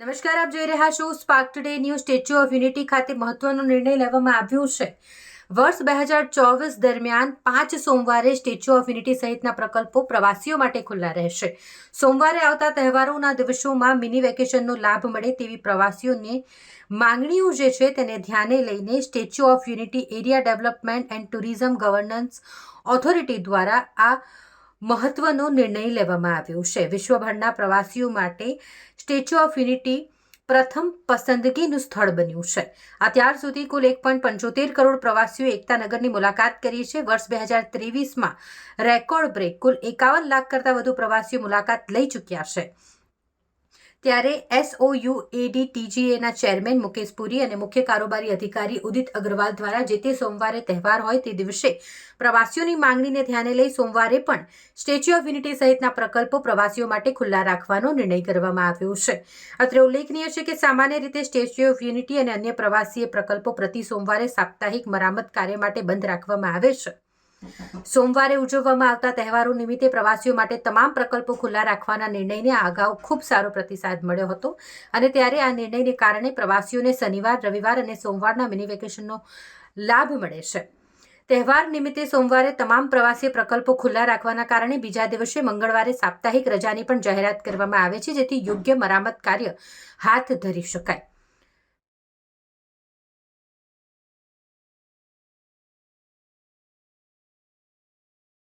નમસ્કાર, આપ જોઈ રહ્યા છો Spark Today news Statue of Unity ખાતે મહત્વનો નિર્ણય લેવામાં આવ્યો છે. વર્ષ બે હજાર ચોવીસ દરમિયાન પાંચ સોમવારે સ્ટેચ્યુ ઓફ યુનિટી સહિતના પ્રકલ્પો પ્રવાસીઓ માટે ખુલ્લા રહેશે. સોમવારે આવતા તહેવારોના દિવસોમાં મિની વેકેશનનો લાભ મળે તેવી પ્રવાસીઓની માંગણીઓ જે છે તેને ધ્યાને લઈને Statue of Unity area development and tourism governance authority દ્વારા આ મહત્વનો નિર્ણય લેવામાં આવ્યો છે. વિશ્વભરના પ્રવાસીઓ માટે સ્ટેચ્યુ ઓફ યુનિટી પ્રથમ પસંદગીનું સ્થળ બન્યું છે. અત્યાર સુધી કુલ એક પોઈન્ટ પંચોતેર કરોડ પ્રવાસીઓ એકતાનગરની મુલાકાત કરી છે. વર્ષ બે હજાર ત્રેવીસમાં રેકોર્ડ બ્રેક કુલ એકાવન લાખ કરતાં વધુ પ્રવાસીઓ મુલાકાત લઈ ચૂક્યા છે. ત્યારે એસઓયુ એડી ટીજીએના ચેરમેન મુકેશ પુરી અને મુખ્ય કારોબારી અધિકારી ઉદિત અગ્રવાલ દ્વારા જે તે સોમવારે તહેવાર હોય તે દિવસે પ્રવાસીઓની માંગણીને ધ્યાને લઈ સોમવારે પણ સ્ટેચ્યુ ઓફ યુનિટી સહિતના પ્રકલ્પો પ્રવાસીઓ માટે ખુલ્લા રાખવાનો નિર્ણય કરવામાં આવ્યો છે. અત્રે ઉલ્લેખનીય છે કે સામાન્ય રીતે સ્ટેચ્યુ ઓફ યુનિટી અને અન્ય પ્રવાસીય પ્રકલ્પો પ્રતિ સોમવારે સાપ્તાહિક મરામત કાર્ય માટે બંધ રાખવામાં આવે છે. સોમવારે ઉજવવામાં આવતા તહેવારો નિમિત્તે પ્રવાસીઓ માટે તમામ પ્રકલ્પો ખુલ્લા રાખવાના નિર્ણયને અગાઉ ખૂબ સારો પ્રતિસાદ મળ્યો હતો. અને ત્યારે આ નિર્ણયને કારણે પ્રવાસીઓને શનિવાર, રવિવાર અને સોમવારના મિની વેકેશનનો લાભ મળે છે. તહેવાર નિમિત્તે સોમવારે તમામ પ્રવાસી પ્રકલ્પો ખુલ્લા રાખવાના કારણે બીજા દિવસે મંગળવારે સાપ્તાહિક રજાની પણ જાહેરાત કરવામાં આવે છે, જેથી યોગ્ય મરામત કાર્ય હાથ ધરી શકાય.